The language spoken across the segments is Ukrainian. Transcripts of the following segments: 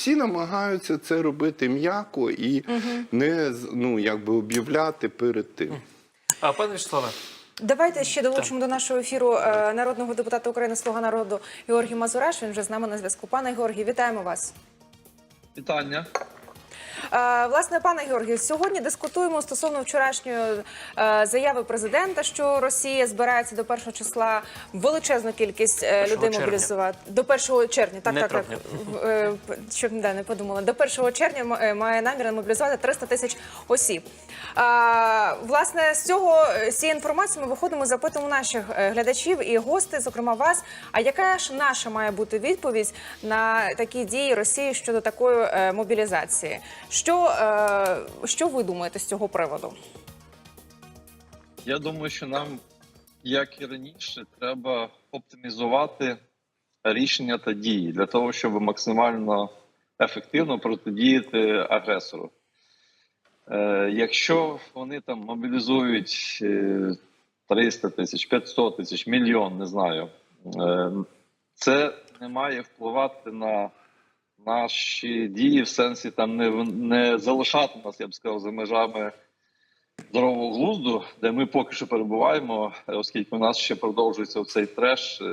Всі намагаються це робити м'яко і не з- ну, якби об'являти перед тим. А пане Вячеславе, Давайте ще долучимо до нашого ефіру е, народного депутата України Слуга народу Георгій Мазураш. Він вже з нами на зв'язку. Пане Георгій, вітаємо вас. Вітання. Е, Власне, пане Георгію, сьогодні дискутуємо стосовно вчорашньої е, заяви президента, що Росія збирається до 1 числа величезну кількість е, 1 людей мобілізувати до 1 червня. Так, Не так, так. травня. П- Щоб да, не подумала. До 1 червня має намір мобілізувати 300 тисяч осіб. Власне, з цього з цієї інформації ми виходимо, запитуємо наших глядачів і гостей, зокрема вас. А яка ж наша має бути відповідь на такі дії Росії щодо такої мобілізації? Що, е, що ви думаєте з цього приводу? Я думаю, що нам, як і раніше, треба оптимізувати рішення та дії для того, щоб максимально ефективно протидіяти агресору. Е, якщо вони там мобілізують е, 300 тисяч, 500 тисяч, мільйон, не знаю, е, це не має впливати на наші дії в сенсі там не, не залишати нас, я б сказав, за межами здорового глузду, де ми поки що перебуваємо, оскільки у нас ще продовжується цей треш е,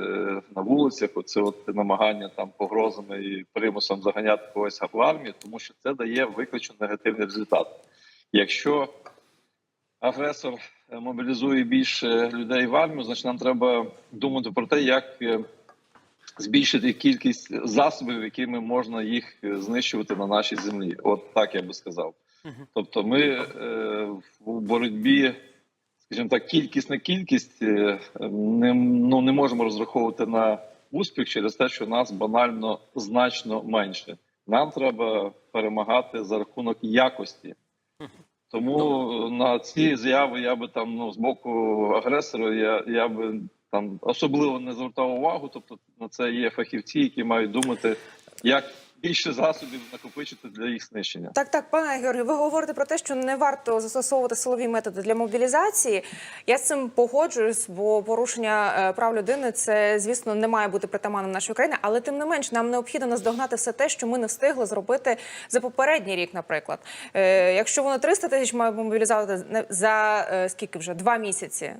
на вулицях, оце от намагання там погрозами і примусом заганяти когось в армію, тому що це дає виключно негативний результат. Якщо агресор е, мобілізує більше людей в армію, значить нам треба думати про те, як е, збільшити кількість засобів, якими можна їх е, знищувати на нашій землі. От так я би сказав. Тобто, ми е, в боротьбі, скажімо так, кількість на кількість е, не, ну, не можемо розраховувати на успіх через те, що нас банально значно менше. Нам треба перемагати за рахунок якості. Тому на ці заяви я би там ну з боку агресора я, я би там особливо не звертав увагу. Тобто на це є фахівці, які мають думати, як більше засобів накопичити для їх знищення. Так, так, пане Георгію, ви говорите про те, що не варто застосовувати силові методи для мобілізації. Я з цим погоджуюсь, бо порушення е, прав людини це, звісно, не має бути притаманням нашої країни, але тим не менш нам необхідно наздогнати все те, що ми не встигли зробити за попередній рік, наприклад. Е, якщо вони 300 тисяч мають мобілізувати за е, скільки вже два місяці.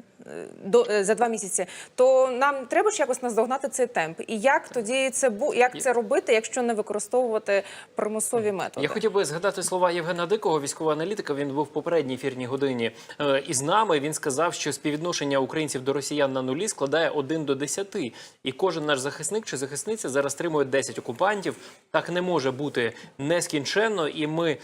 До е, за два місяці, то нам треба ж якось наздогнати цей темп. І як тоді це бу як це робити, якщо не використовувати примусові методи? я хотів би згадати слова Євгена Дикого, військового аналітика. Він був в попередній ефірній годині е, із нами. Він сказав, що співвідношення українців до росіян на нулі складає 1 до 10. І кожен наш захисник чи захисниця зараз стримує 10 окупантів. Так не може бути нескінченно, і ми.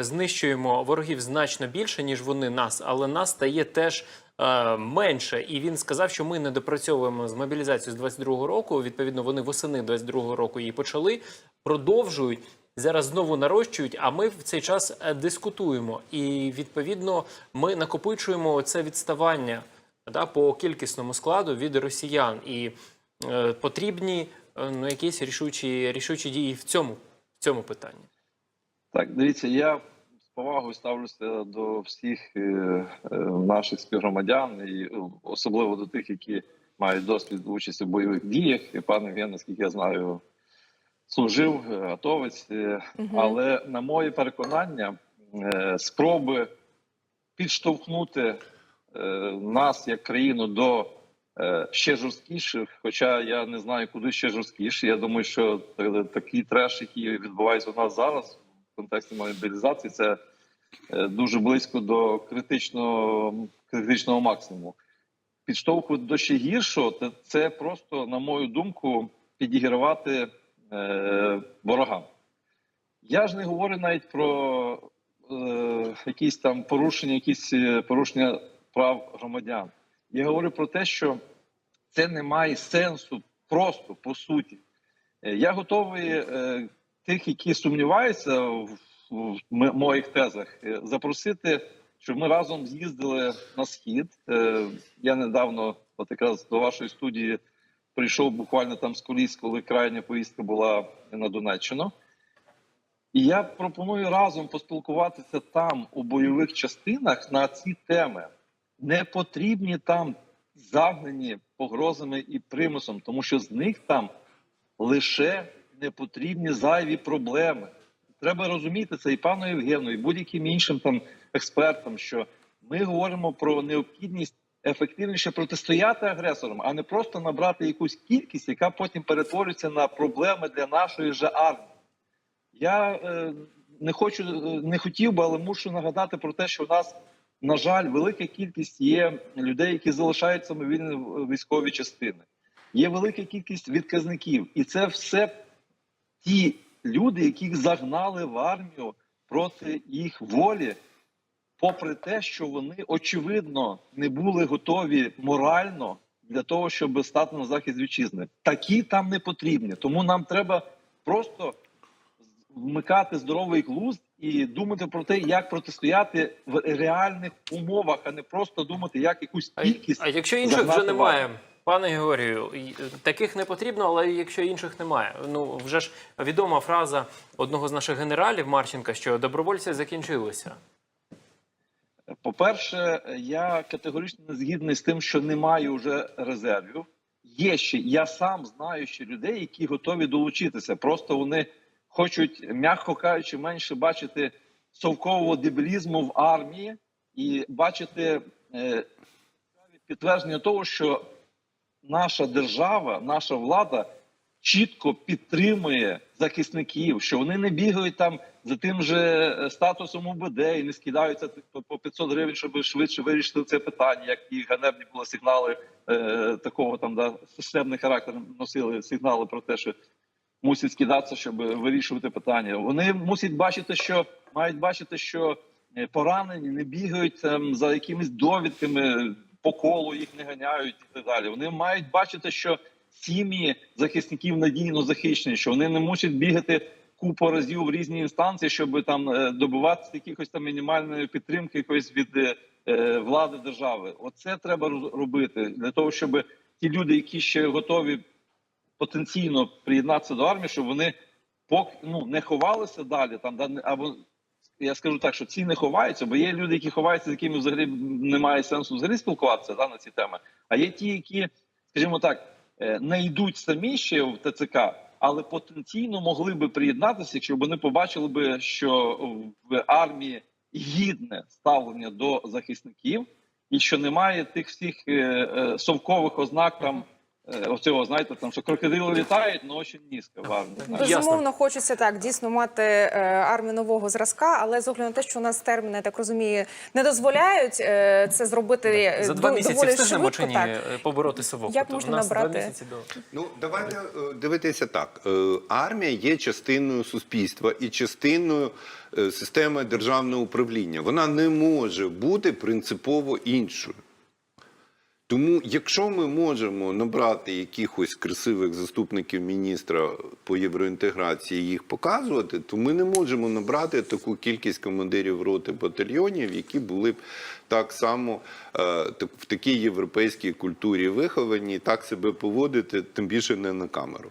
Знищуємо ворогів значно більше ніж вони нас, але нас стає теж е, менше. І він сказав, що ми не допрацьовуємо з мобілізацією з 22-го року. Відповідно, вони восени 22-го року її почали, продовжують. Зараз знову нарощують, а ми в цей час е, дискутуємо. І відповідно ми накопичуємо це відставання да, по кількісному складу від росіян. І е, потрібні е, ну, якісь рішучі, рішучі дії в цьому, в цьому питанні. Так, дивіться, я повагою ставлюся до всіх е, е, наших співгромадян, і е, особливо до тих, які мають досвід участі в бойових діях. І пан Євген, наскільки я знаю, служив готовець. Е, Але на моє переконання, спроби підштовхнути нас як країну до ще жорсткіших, хоча я не знаю, куди ще жорсткіше. Я думаю, що такий треш, який відбувається у нас зараз контексті мобілізації, це е, дуже близько до критичного, критичного максимуму. Підштовхувати до ще гіршого, це, це просто, на мою думку, підігравати е, ворогам. Я ж не говорю навіть про е, якісь там порушення, якісь е, порушення прав громадян. Я говорю про те, що це не має сенсу просто по суті. Е, Я готовий тих, які сумніваються в, моїх тезах, е, запросити, щоб ми разом з'їздили на схід. Е, Я недавно, от якраз до вашої студії, прийшов буквально там з коліс, коли крайня поїздка була на Донеччину. І я пропоную разом поспілкуватися там у бойових частинах на ці теми. Не потрібні там загнані погрозами і примусом, тому що з них там лише не потрібні зайві проблеми. Треба розуміти це і пану Євгену, і будь-яким іншим там експертам, що ми говоримо про необхідність ефективніше протистояти агресорам, а не просто набрати якусь кількість, яка потім перетворюється на проблеми для нашої же армії. Я е, не хочу, е, не хотів би, але мушу нагадати про те, що в нас, на жаль, велика кількість є людей, які залишають самовільні в- військові частини. Є велика кількість відказників, і це все ті люди, яких загнали в армію проти їх волі, попри те, що вони очевидно не були готові морально для того, щоб стати на захист вітчизни. Такі там не потрібні. Тому нам треба просто вмикати здоровий глузд і думати про те, як протистояти в реальних умовах, а не просто думати, як якусь кількість. а якщо інших вже немає. Пане Георгію, таких не потрібно, але якщо інших немає. Ну вже ж відома фраза одного з наших генералів Марченка, що добровольці закінчилися. По-перше, я категорично не згідний з тим, що немає вже резервів. Є ще я сам знаю ще людей, які готові долучитися. Просто вони хочуть, м'яко кажучи, менше бачити совкового дебілізму в армії і бачити е, підтвердження того, що наша держава, наша влада чітко підтримує захисників, що вони не бігають там за тим же е, статусом УБД і не скидаються по- по 500 гривень, щоб швидше вирішити це питання, як і ганебні були сигнали е, такого там да системний характер носили сигнали про те, що мусять скидатися, щоб вирішувати питання. Вони мусять бачити, що мають бачити, що е, поранені не бігають там за якимись довідками, по колу їх не ганяють і так далі. Вони мають бачити, що сім'ї захисників надійно захищені, що вони не мусять бігати купу разів в різні інстанції, щоб там е, добиватися якихось там мінімальної підтримки якоїсь від е, е, влади держави. Оце треба робити для того, щоб ті люди, які ще готові потенційно приєднатися до армії, щоб вони поки ну не ховалися далі. Там да, або я скажу так, що ці не ховаються, бо є люди, які ховаються, з якими взагалі немає сенсу взагалі спілкуватися да, на ці теми. А є ті, які, скажімо так, е, не йдуть самі ще в ТЦК, але потенційно могли би приєднатися, якщо вони побачили би, що в армії гідне ставлення до захисників, і що немає тих всіх е, е, совкових ознак там. Е, Оцього, знаєте, там що крокодили літають, але очень низько в армії. Безумовно, хочеться так дійсно мати е, армію нового зразка, але з огляду на те, що у нас терміни, я так розумію, не дозволяють е, це зробити За два місяці доволі встигнемо швидко. чи ні Так. побороти совок? Як можна набрати? До... Ну, давайте дивитися так. Армія є частиною суспільства і частиною системи державного управління. Вона не може бути принципово іншою. Тому, якщо ми можемо набрати якихось красивих заступників міністра по євроінтеграції і їх показувати, то ми не можемо набрати таку кількість командирів роти батальйонів, які були б так само е, в такій європейській культурі виховані, так себе поводити, тим більше не на камеру.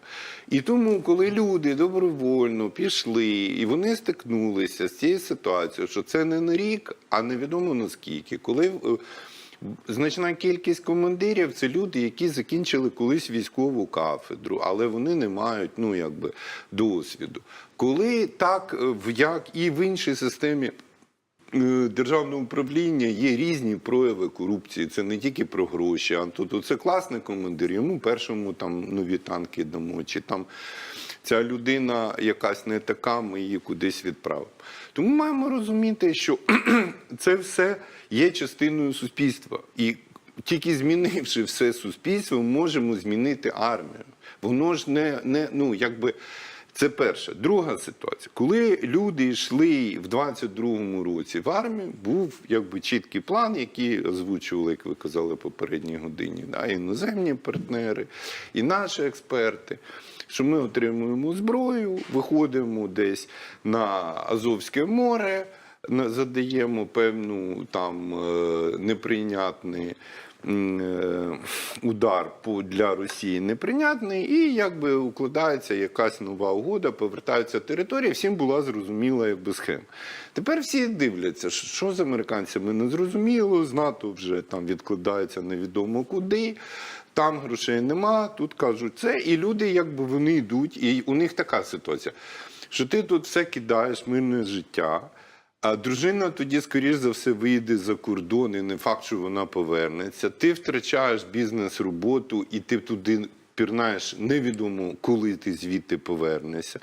І тому, коли люди добровольно пішли, і вони стикнулися з цією ситуацією, що це не на рік, а невідомо наскільки, коли. Значна кількість командирів це люди, які закінчили колись військову кафедру, але вони не мають ну якби досвіду. Коли так, е, як і в іншій системі е, державного управління є різні прояви корупції. Це не тільки про гроші. А тут це класний командир, йому першому там нові танки дамо, чи там ця людина якась не така, ми її кудись відправимо. Тому маємо розуміти, що це все є частиною суспільства. І тільки змінивши все суспільство, ми можемо змінити армію. Воно ж не, не ну якби. Це перше. Друга ситуація. Коли люди йшли в 22-му році в армію, був якби чіткий план, який озвучували, як ви казали, попередній годині, да, іноземні партнери, і наші експерти. Що ми отримуємо зброю, виходимо десь на Азовське море, задаємо певну там е, е, удар для Росії неприйнятний, і якби укладається якась нова угода, повертаються території. Всім була зрозуміла якби схема. Тепер всі дивляться, що- що з американцями не зрозуміло, з НАТО вже там відкладається невідомо куди. Там грошей нема, тут кажуть це, і люди, якби вони йдуть, і у них така ситуація, що ти тут все кидаєш, мирне життя. А дружина тоді, скоріш за все, вийде за кордон, і не факт, що вона повернеться. Ти втрачаєш бізнес, роботу, і ти туди пірнаєш невідомо, коли ти звідти повернешся.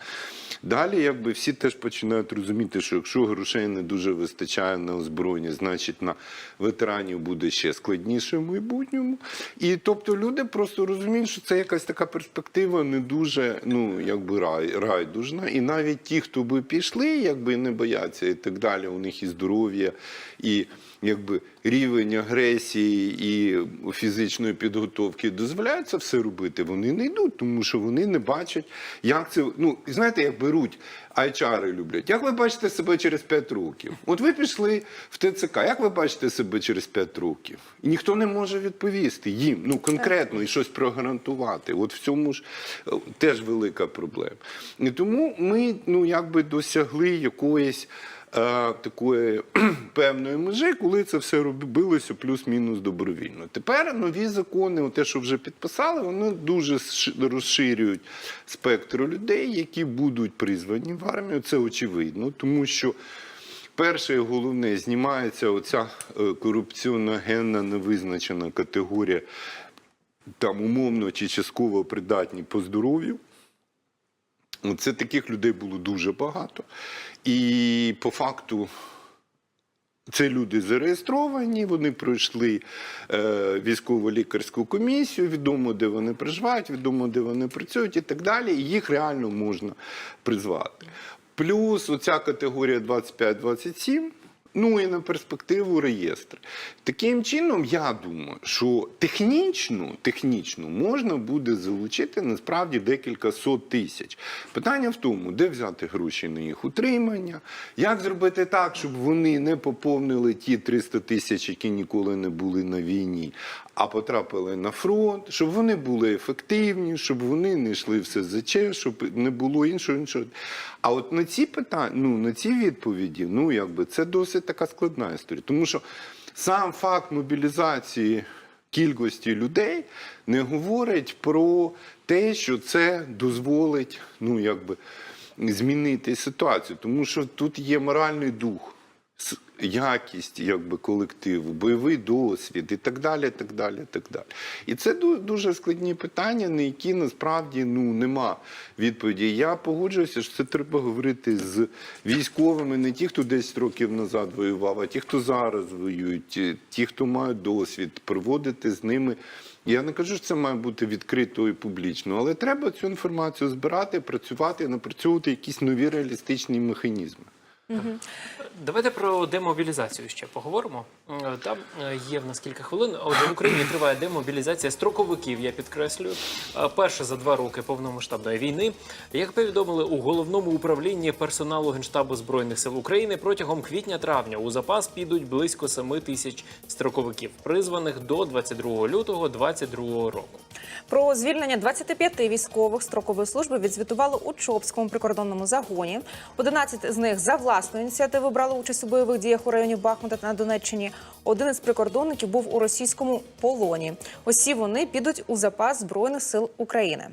Далі, якби всі теж починають розуміти, що якщо грошей не дуже вистачає на озброєння, значить на ветеранів буде ще складніше в майбутньому. І тобто люди просто розуміють, що це якась така перспектива не дуже ну якби рай, райдужна. І навіть ті, хто би пішли, якби не бояться і так далі, у них і здоров'я, і якби рівень агресії і фізичної підготовки дозволяє це все робити. Вони не йдуть, тому що вони не бачать, як це. Ну знаєте, як беруть айчари люблять. Як ви бачите себе через 5 років? От ви пішли в ТЦК. Як ви бачите себе через 5 років? І ніхто не може відповісти їм, ну конкретно і щось прогарантувати. От в цьому ж е, теж велика проблема. І тому ми ну якби досягли якоїсь. Е, Такої певної межі, коли це все робилося плюс-мінус добровільно. Тепер нові закони, те, що вже підписали, вони дуже розширюють спектр людей, які будуть призвані в армію. Це очевидно, тому що перше і головне знімається оця е, корупціоногенна невизначена категорія, там умовно чи частково придатні по здоров'ю. Це таких людей було дуже багато. І по факту це люди зареєстровані, вони пройшли е, військово-лікарську комісію, відомо, де вони проживають, відомо, де вони працюють і так далі. І їх реально можна призвати. Плюс оця категорія 25-27. Ну і на перспективу реєстр. Таким чином, я думаю, що технічно, технічно можна буде залучити насправді декілька сот тисяч. Питання в тому, де взяти гроші на їх утримання, як зробити так, щоб вони не поповнили ті 300 тисяч, які ніколи не були на війні, а потрапили на фронт, щоб вони були ефективні, щоб вони не йшли в СЗЧ, щоб не було іншого іншого. А от на ці питання, ну на ці відповіді, ну якби це досить така складна історія, тому що сам факт мобілізації кількості людей не говорить про те, що це дозволить, ну якби змінити ситуацію, тому що тут є моральний дух. Якість якби колективу, бойовий досвід і так далі. так далі, так далі. І це ду- дуже складні питання, на які насправді ну нема відповіді. Я погоджуюся, що це треба говорити з військовими, не ті, хто 10 років назад воював, а ті, хто зараз воюють, ті- ті, хто мають досвід, проводити з ними. Я не кажу, що це має бути відкрито і публічно, але треба цю інформацію збирати, працювати, напрацьовувати якісь нові реалістичні механізми. Давайте про демобілізацію ще поговоримо. Е, Там е, є в нас кілька хвилин. Отже, в Україні триває демобілізація строковиків. Я підкреслюю. Е, Перше за два роки повномасштабної війни. Як повідомили у головному управлінні персоналу генштабу збройних сил України, протягом квітня-травня у запас підуть близько 7 тисяч строковиків, призваних до 22 лютого 2022 року. Про звільнення 25 військових строкової служби відзвітували у Чопському прикордонному загоні. 11 з них за власної ініціативи брали участь у бойових діях у районі Бахмута та на Донеччині. Один із прикордонників був у російському полоні. Усі вони підуть у запас збройних сил України.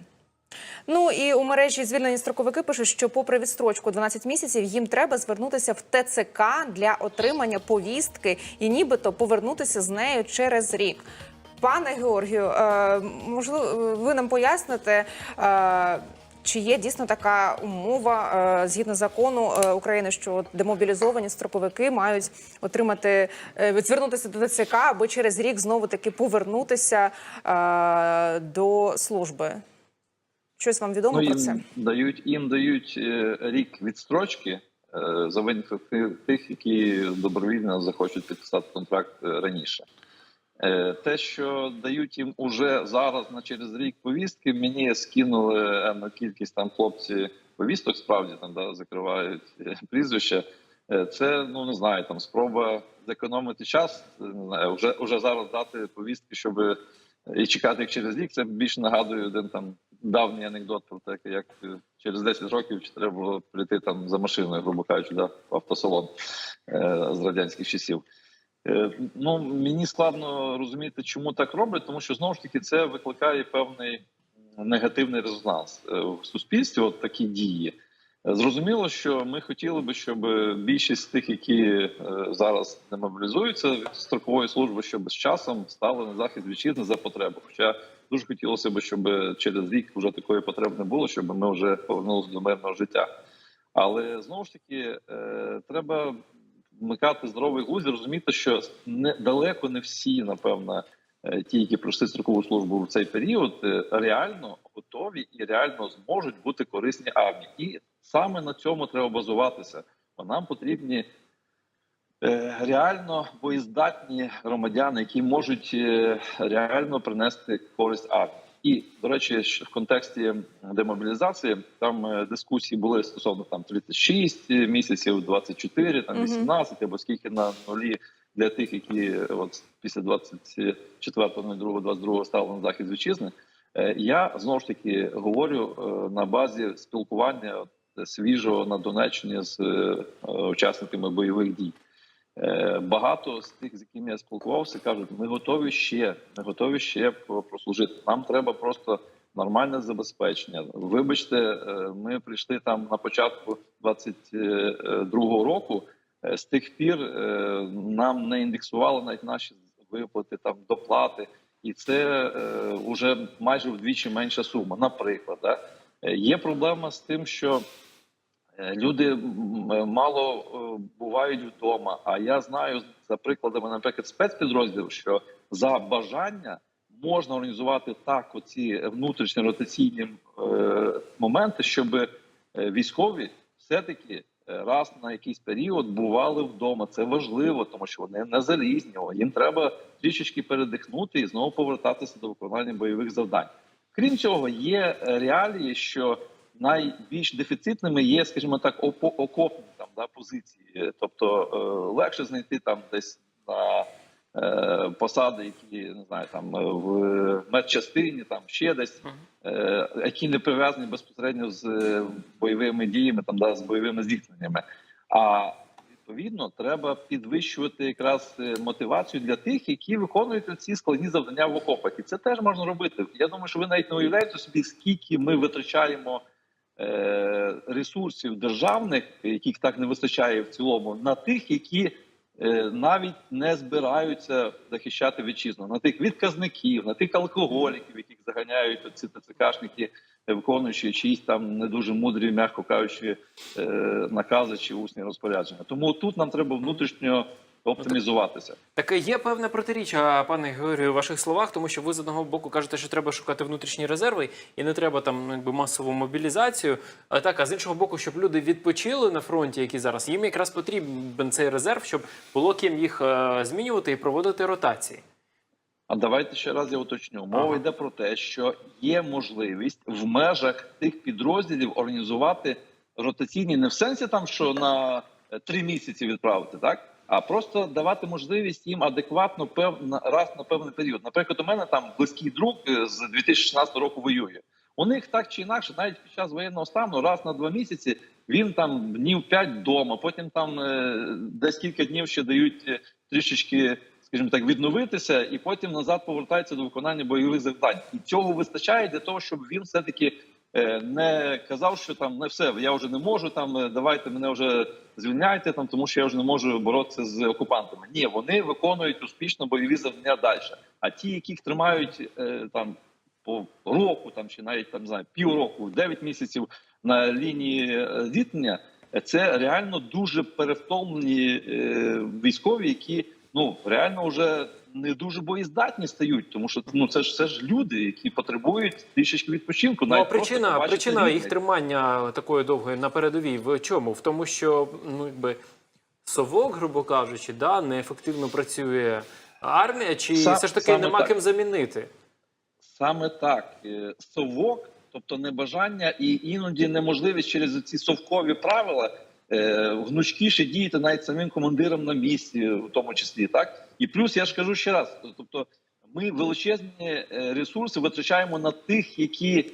Ну і у мережі звільнені строковики пишуть, що попри відстрочку 12 місяців їм треба звернутися в ТЦК для отримання повістки і нібито повернутися з нею через рік. Пане Георгію, е, можливо, ви нам поясните. Е, чи є дійсно така умова е, згідно закону України, що демобілізовані строковики мають отримати звернутися до ТЦК, аби через рік знову таки повернутися до служби? Щось вам відомо Ну, про це? дають їм дають рік відстрочки за винятком тих- які добровільно захочуть підписати контракт раніше. Е, Те, що дають їм уже зараз на через рік повістки, мені скинули енну кількість там хлопці повісток, справді там да, закривають е, прізвища. Е, Це ну не знаю, там спроба зекономити час. Не знаю, вже вже зараз дати повістки, щоб і чекати їх через рік. Це більше нагадує один там давній анекдот про те, як через 10 років треба було прийти там за машиною, грубо кажучи, да, в автосалон е, з радянських часів. Е, Ну мені складно розуміти, чому так роблять, тому що знову ж таки це викликає певний негативний резонанс е, в суспільстві. От такі дії. Зрозуміло, що ми хотіли би, щоб більшість тих, які е, зараз не мобілізуються від строкової служби, щоб з часом стали на захист вітчизни за потребу. Хоча дуже хотілося б, щоб через рік вже такої потреби не було, щоб ми вже повернулися до мирного життя. Але знову ж таки, треба вмикати здоровий глузд і розуміти, що не далеко не всі, напевно, е, ті, які пройшли строкову службу в цей період, е, реально готові і реально зможуть бути корисні армії. І саме на цьому треба базуватися. Бо нам потрібні е, реально боєздатні громадяни, які можуть реально принести користь армії. І до речі, що в контексті демобілізації там е, дискусії були стосовно там 36 місяців, 24, там Мгм. 18, або скільки на нулі для тих, які е, от після 24.02.22 стали на захист вітчизни. Е, Я знову ж таки говорю е, на базі спілкування свіжого на Донеччині з е, учасниками бойових дій. Е, Багато з тих, з якими я спілкувався, кажуть, ми готові ще, ми готові ще прослужити. Нам треба просто нормальне забезпечення. Вибачте, е, ми прийшли там на початку 22-го року. Е, З тих пір нам не індексували навіть наші виплати, там доплати, і це вже майже вдвічі менша сума. Наприклад, да? Є проблема з тим, що Люди е, мало е, бувають вдома. А я знаю за прикладами, наприклад, спецпідрозділів, що за бажання можна організувати так оці внутрішні ротаційні е, моменти, щоб е, військові все-таки е, раз на якийсь період бували вдома. Це важливо, тому що вони не залізні. Їм треба трішечки передихнути і знову повертатися до виконання бойових завдань. Крім цього, є е, реалії, що найбільш дефіцитними є, скажімо так, окопні там да, позиції. Тобто е, легше знайти там десь на е, посади, які не знаю, там е, в медчастині, там ще десь, е, які не прив'язані безпосередньо з бойовими діями, там да, з бойовими зіткненнями. А відповідно треба підвищувати якраз е, мотивацію для тих, які виконують ці складні завдання в окопах. І це теж можна робити. Я думаю, що ви навіть не уявляєте собі, скільки ми витрачаємо ресурсів державних, яких так не вистачає в цілому, на тих, які е, навіть не збираються захищати вітчизну, на тих відказників, на тих алкоголіків, яких заганяють ці ТЦКшники, е, виконуючи чиїсь там не дуже мудрі, м'яко кажучи, е, накази чи усні розпорядження. Тому тут нам треба внутрішньо оптимізуватися. Так є певне протиріччя, пане Георгію, у ваших словах, тому що ви з одного боку кажете, що треба шукати внутрішні резерви і не треба там ну, якби масову мобілізацію. А так, а з іншого боку, щоб люди відпочили на фронті, які зараз їм якраз потрібен цей резерв, щоб було ким їх е, змінювати і проводити ротації. А давайте ще раз я уточню. Мова Ага. йде про те, що є можливість в межах тих підрозділів організувати ротаційні не в сенсі там, що на е, три місяці відправити, так а просто давати можливість їм адекватно певна раз на певний період. Наприклад, у мене там близький друг е, з 2016 року воює. У них так чи інакше, навіть під час воєнного стану, раз на два місяці він там днів п'ять вдома, потім там е, десь кілька днів ще дають е, трішечки скажімо так, відновитися, і потім назад повертається до виконання бойових завдань. І цього вистачає для того, щоб він все таки не казав, що там не все, я вже не можу. Там е, давайте мене вже звільняйте, там тому що я вже не можу боротися з окупантами. Ні, вони виконують успішно бойові завдання далі. А ті, яких тримають е, там по року, там чи навіть там знаю, півроку, 9 місяців на лінії е, зіткнення, е, це реально дуже перевтомлені е, військові, які ну реально вже не дуже боєздатні стають, тому що ну це ж це ж люди, які потребують трішечки відпочинку. Ну а причина, причина їх тримання такої довгої на передовій в чому? В тому, що ну якби совок, грубо кажучи, да, неефективно працює армія, чи Сам- все ж таки нема так. ким замінити? Саме так. Е, Совок, тобто небажання і іноді неможливість через ці совкові правила гнучкіше діяти навіть самим командирам на місці, в тому числі, так і плюс я ж кажу ще раз: тобто, ми величезні е, ресурси витрачаємо на тих, які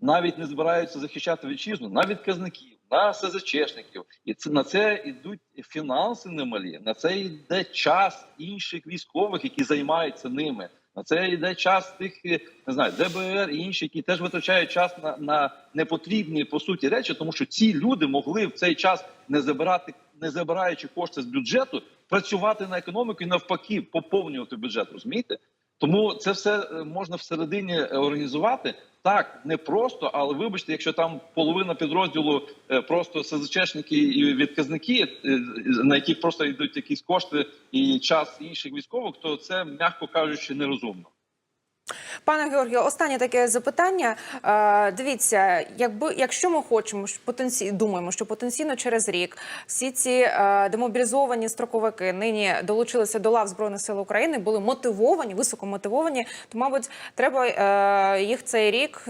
навіть не збираються захищати вітчизну, на відказників, на СЗЧшників. І це на це йдуть фінанси немалі, на це йде час інших військових, які займаються ними. На це йде час тих, е, не знаю, ДБР і інші, які теж витрачають час на, на непотрібні по суті речі, тому що ці люди могли в цей час не забирати, не забираючи кошти з бюджету, працювати на економіку і навпаки поповнювати бюджет. Розумієте? Тому це все е, можна всередині е, організувати. Так, не просто, але вибачте, якщо там половина підрозділу е, просто СЗЧшники і відказники, е, на яких просто йдуть якісь кошти і час інших військових, то це м'яко кажучи нерозумно. Пане Георгію, останнє таке запитання. Е, дивіться, якби якщо ми хочемо потенційно думаємо, що потенційно через рік всі ці е, демобілізовані строковики нині долучилися до лав збройних сил України, були мотивовані, високо мотивовані, то мабуть, треба е, їх цей рік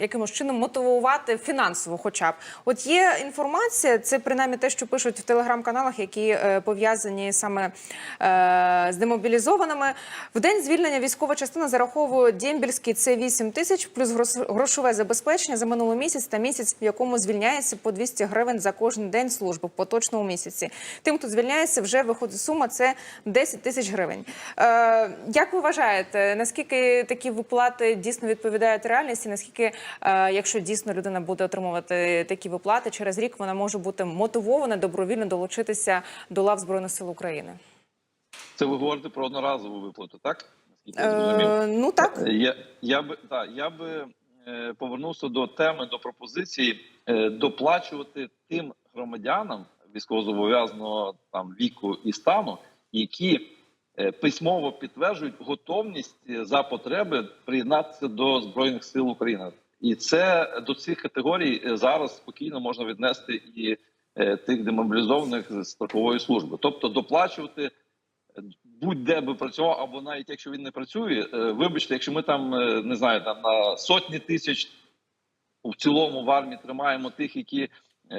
якимось чином мотивувати фінансово. Хоча б от є інформація, це принаймні те, що пишуть в телеграм-каналах, які пов'язані саме з демобілізованими. В день звільнення військова частина зараховує Дембільський це 8 тисяч плюс грошове забезпечення за минулий місяць та місяць, в якому звільняється по 200 гривень за кожен день служби в поточному місяці. Тим, хто звільняється, вже виходить сума це 10 тисяч гривень. Е, як ви вважаєте, наскільки такі виплати дійсно відповідають реальності? Наскільки, е, якщо дійсно людина буде отримувати такі виплати, через рік вона може бути мотивована добровільно долучитися до лав збройних сил України? Це ви говорите про одноразову виплату, так? Е, ну так. Я, я би так, я би е, повернувся до теми до пропозиції е, доплачувати тим громадянам військовозобов'язаного там віку і стану, які е, письмово підтверджують готовність е, за потреби приєднатися до збройних сил України, і це до цих категорій е, зараз спокійно можна віднести і е, тих демобілізованих з строкової служби, тобто доплачувати будь-де би працював, або навіть якщо він не працює, е, вибачте, якщо ми там е, не знаю, там на сотні тисяч в цілому в армії тримаємо тих, які е,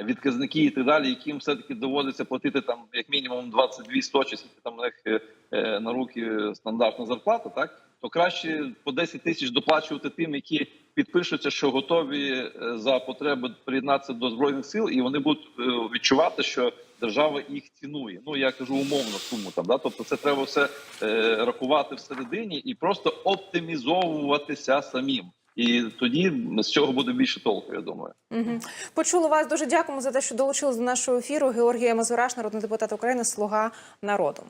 відказники і так далі, яким все таки доводиться платити там як мінімум 22 100, чи скільки там у них на руки стандартна зарплата, так то краще по 10 тисяч доплачувати тим, які підпишуться, що готові за потреби приєднатися до збройних сил, і вони будуть відчувати, що держава їх цінує. Ну я кажу умовно суму там. Да? Тобто, це треба все е, рахувати всередині і просто оптимізовуватися самим. І тоді з цього буде більше толку, я думаю. Угу. Почули вас. Дуже дякуємо за те, що долучились до нашого ефіру. Георгія Мазураш, народний депутат України, слуга народу.